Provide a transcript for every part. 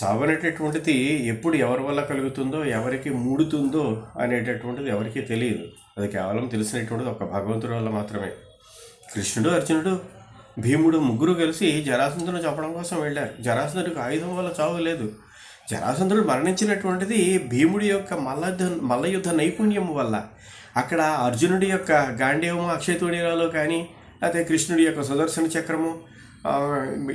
చావు అనేటటువంటిది ఎప్పుడు ఎవరి వల్ల కలుగుతుందో ఎవరికి మూడుతుందో అనేటటువంటిది ఎవరికీ తెలియదు. అది కేవలం తెలిసినటువంటిది ఒక భగవంతుడి వల్ల మాత్రమే. కృష్ణుడు అర్జునుడు భీముడు ముగ్గురు కలిసి జరాసంధుని చంపడం కోసం వెళ్ళారు. జరాసంధుడికి ఆయుధం వల్ల చావు లేదు. జరాసంధుడు మరణించినటువంటిది భీముడి యొక్క మల్లయుద్ధ మల్లయుద్ధ నైపుణ్యం వల్ల. అక్కడ అర్జునుడి యొక్క గాంధీవము అక్షయతోడిరాలో కానీ లేకపోతే కృష్ణుడి యొక్క సుదర్శన చక్రము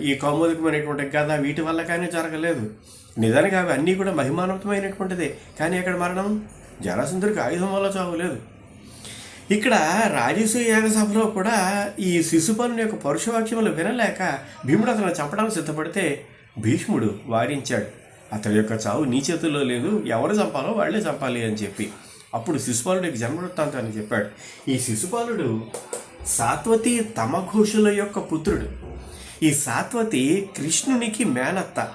ఈ కౌముదికమైనటువంటి కథ వీటి వల్ల కానీ జరగలేదు. నిజానికి అవి అన్నీ కూడా మహిమానంతమైనటువంటిదే కానీ అక్కడ మరణం? జరాసంధుడికి ఆయుధం వల్ల చావు లేదు ఇక్కడ రాజసూయ యాగసభలో కూడా ఈ శిశుపాలుని యొక్క పరుషవాక్యములు వినలేక భీముడు అతను చంపడానికి సిద్ధపడితే భీష్ముడు వారించాడు. అతని యొక్క చావు నీ చేతుల్లో లేదు ఎవరు చంపాలో వాళ్ళే చంపాలి అని చెప్పి. అప్పుడు శిశుపాలుడికి జన్మవృత్తాంతాన్ని చెప్పాడు. ఈ శిశుపాలుడు సాత్వతి తమఘోషుల యొక్క పుత్రుడు. ఈ సాత్వతి కృష్ణునికి మేనత్త.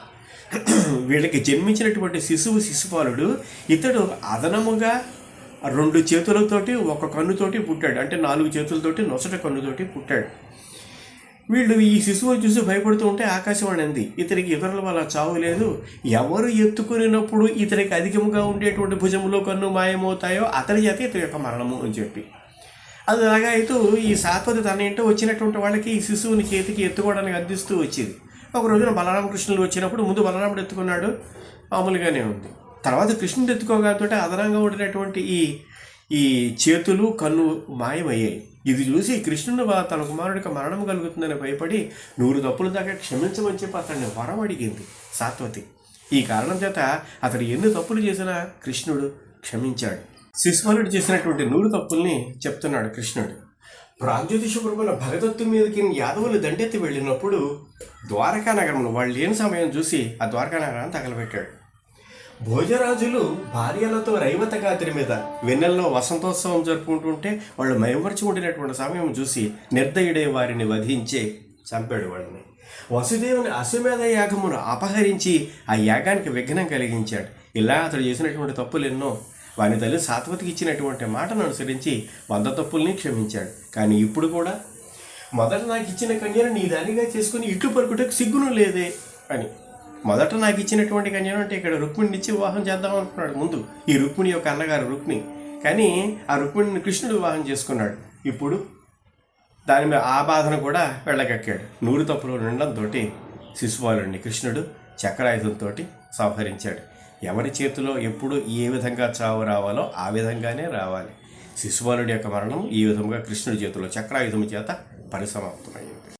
వీళ్ళకి జన్మించినటువంటి శిశువు శిశుపాలుడు ఇతడు అదనముగా రెండు చేతులతోటి ఒక కన్నుతోటి పుట్టాడు. అంటే నాలుగు చేతులతోటి నొసట కన్నుతోటి పుట్టాడు. వీళ్ళు ఈ శిశువు చూసి భయపడుతూ ఉంటే ఆకాశవాణి అంది ఇతనికి ఇతరుల వల్ల చావు లేదు. ఎవరు ఎత్తుకునేటప్పుడు ఇతనికి అధికముగా ఉండేటువంటి భుజములో కన్ను మాయమవుతాయో అతని చేత ఇతని యొక్క మరణము అని చెప్పి. అది అలాగా అయితే ఈ సాత్వతి తన ఇంటో వచ్చినటువంటి వాళ్ళకి ఈ శిశువుని చేతికి ఎత్తుకోవడానికి అందిస్తూ వచ్చేది. ఒక రోజున బలరామకృష్ణులు వచ్చినప్పుడు ముందు బలరాముడు ఎత్తుకున్నాడు మామూలుగానే ఉంది. తర్వాత కృష్ణుడు ఎత్తుకోగాతో అదనంగా ఉండినటువంటి ఈ ఈ చేతులు కన్ను మాయమయ్యాయి. ఇది చూసి కృష్ణుడు తన కుమారుడికి మరణం కలుగుతుందని భయపడి నూరు తప్పులు దాకా క్షమించమని చెప్పి అతన్ని వరం అడిగింది సాత్వతి. ఈ కారణం చేత అతడు ఎన్ని తప్పులు చేసినా కృష్ణుడు క్షమించాడు. శిశుపాలుడు చేసినటువంటి నూరు తప్పుల్ని చెప్తున్నాడు కృష్ణుడు. ప్రాగ్జ్యోతిషపురముల భగదత్తు మీదకి యాదవులు దండెత్తి వెళ్ళినప్పుడు ద్వారకా నగరంలో వాళ్ళు లేని సమయం చూసి ఆ ద్వారకా నగరాన్ని తగలబెట్టాడు. భోజరాజులు భార్యలతో రైవత గాత్రి మీద వెన్నెల్లో వసంతోత్సవం జరుపుకుంటుంటే వాళ్ళు మైమర్చి ఉండినటువంటి సమయం చూసి నిర్దయుడే వారిని వధించే చంపాడు వాళ్ళని. వసుదేవుని అశ్వమేధ యాగమును అపహరించి ఆ యాగానికి విఘ్నం కలిగించాడు. ఇలా అతడు చేసినటువంటి తప్పులు ఎన్నో వాని తల్లి సాత్వతికి ఇచ్చినటువంటి మాటను అనుసరించి వంద తప్పుల్ని క్షమించాడు. కానీ ఇప్పుడు కూడా మొదట నాకు ఇచ్చిన కన్యను నీ దానిగా చేసుకుని ఇట్లు పరుకుటకు సిగ్గును లేదే అని. మొదట నాకు ఇచ్చినటువంటి కన్యను అంటే ఇక్కడ రుక్మిణిని ఇచ్చి వివాహం చేద్దాం అనుకున్నాడు ముందు ఈ రుక్మిణి యొక్క అన్నగారు రుక్మిణి. కానీ ఆ రుక్మిణిని కృష్ణుడు వివాహం చేసుకున్నాడు. ఇప్పుడు దాని మీద ఆ బాధను కూడా వెళ్ళగక్కాడు. నూరు తప్పులు ఉండడంతో శిశుపాలుడిని కృష్ణుడు చక్రాయుధంతో సంహరించాడు. ఎవరి చేతిలో ఎప్పుడు ఏ విధంగా చావు రావాలో ఆ విధంగానే రావాలి. శిశుబాలుడి యొక్క మరణం ఈ విధంగా కృష్ణుడి చేతిలో చక్రాయుధము చేత పరిసమాప్తమైంది.